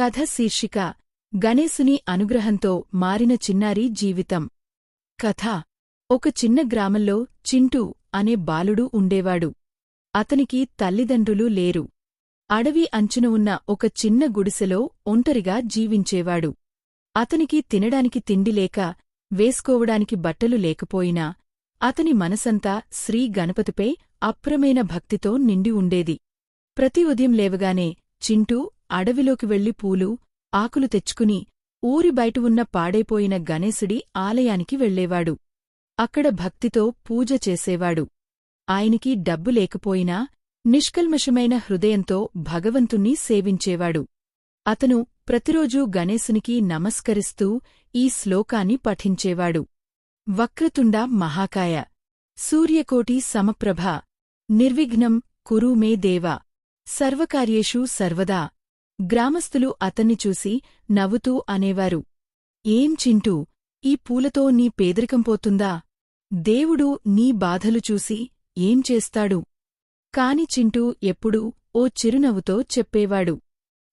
కథ శీర్షిక గణేశుని అనుగ్రహంతో మారిన చిన్నారి జీవితం. కథ. ఒక చిన్న గ్రామంలో చింటూ అనే బాలుడు ఉండేవాడు. అతనికి తల్లిదండ్రులు లేరు. అడవి అంచున ఉన్న ఒక చిన్న గుడిసెలో ఒంటరిగా జీవించేవాడు. అతనికి తినడానికి తిండి లేక వేసుకోవడానికి బట్టలు లేకపోయినా అతని మనసంతా శ్రీ గణపతిపై అప్రమైన భక్తితో నిండి ఉండేది. ప్రతి ఉదయం లేవగానే చింటూ అడవిలోకి వెళ్ళి పూలు ఆకులు తెచ్చుకుని ఊరి బయట ఉన్న పాడైపోయిన గణేశుడి ఆలయానికి వెళ్ళేవాడు అక్కడ భక్తితో పూజ చేసేవాడు. ఆయనకి డబ్బు లేకపోయినా నిష్కల్మషమైన హృదయంతో భగవంతుణ్ణి సేవించేవాడు. అతను ప్రతిరోజూ గణేశునికి నమస్కరిస్తూ ఈ శ్లోకాన్ని పఠించేవాడు. వక్రతుండ మహాకాయ సూర్యకోటి సమప్రభ నిర్విఘ్నం కురు మే దేవ సర్వకార్యేషు సర్వదా గ్రామస్థులు అతన్ని చూసి నవ్వుతూ అనేవారు. ఏం చింటూ ఈ పూలతో నీ పేదరికం పోతుందా? దేవుడు నీ బాధలు చూసి ఏం చేస్తాడు కాని చింటూ ఎప్పుడూ ఓ చిరునవ్వుతో చెప్పేవాడు.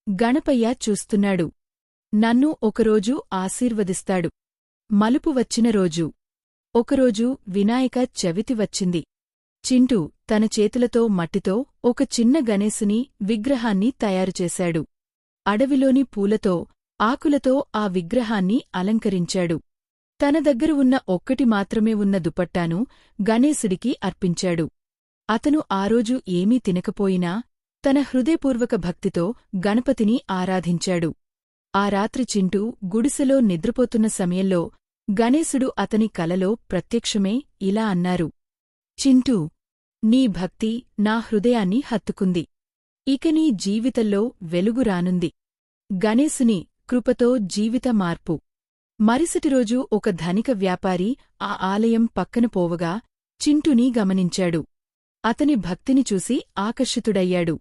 గణపయ్య చూస్తున్నాడు. నన్ను ఒకరోజు ఆశీర్వదిస్తాడు. మలుపు వచ్చిన రోజు. ఒకరోజు వినాయక చవితి వచ్చింది. చింటూ తన చేతులతో మట్టితో ఒక చిన్న గణేశుని విగ్రహాన్ని తయారుచేశాడు అడవిలోని పూలతో ఆకులతో ఆ విగ్రహాన్ని అలంకరించాడు. తన దగ్గర ఉన్న ఒక్కటి మాత్రమే ఉన్న దుపట్టాను గణేశుడికి అర్పించాడు. అతను ఆ రోజు ఏమీ తినకపోయినా తన హృదయపూర్వక భక్తితో గణపతిని ఆరాధించాడు. ఆ రాత్రి చింటూ గుడిసెలో నిద్రపోతున్న సమయంలో గణేశుడు అతని కలలో ప్రత్యక్షమే ఇలా అన్నారు. చింటూ నీ భక్తి నా హృదయాన్ని హత్తుకుంది. ఇక నీ జీవితంలో వెలుగు రానుంది. గణేశుని కృపతో జీవిత మార్పు. మరుసటి రోజు ఒక ధనిక వ్యాపారి ఆ ఆలయం పక్కన పోవగా చింటుని గమనించాడు. అతని భక్తిని చూసి ఆకర్షితుడయ్యాడు.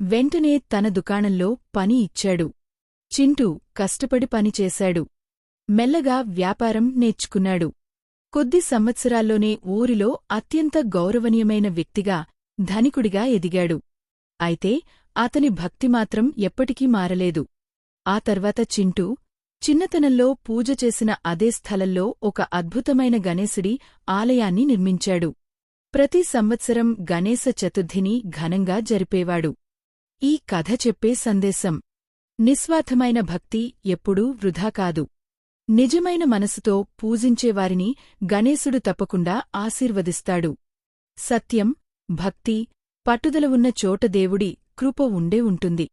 వెంటనే తన దుకాణంలో పని ఇచ్చాడు. చింటూ కష్టపడి పనిచేశాడు మెల్లగా వ్యాపారం నేర్చుకున్నాడు. కొద్ది సంవత్సరాల్లోనే ఊరిలో అత్యంత గౌరవనీయమైన వ్యక్తిగా ధనికుడిగా ఎదిగాడు. అయితే అతని భక్తి మాత్రం ఎప్పటికీ మారలేదు. ఆ తర్వాత చింటూ చిన్నతనంలో పూజ చేసిన అదే స్థలంలో ఒక అద్భుతమైన గణేశుడి ఆలయాన్ని నిర్మించాడు. ప్రతి సంవత్సరం గణేశ చతుర్థిని ఘనంగా జరిపేవాడు. ఈ కథ చెప్పే సందేశం నిస్వార్థమైన భక్తి ఎప్పుడూ వృధా కాదు. నిజమైన మనసుతో పూజించేవారిని గణేశుడు తప్పకుండా ఆశీర్వదిస్తాడు. సత్యం భక్తి పట్టుదల ఉన్న చోట దేవుడి కృప ఉండే ఉంటుంది.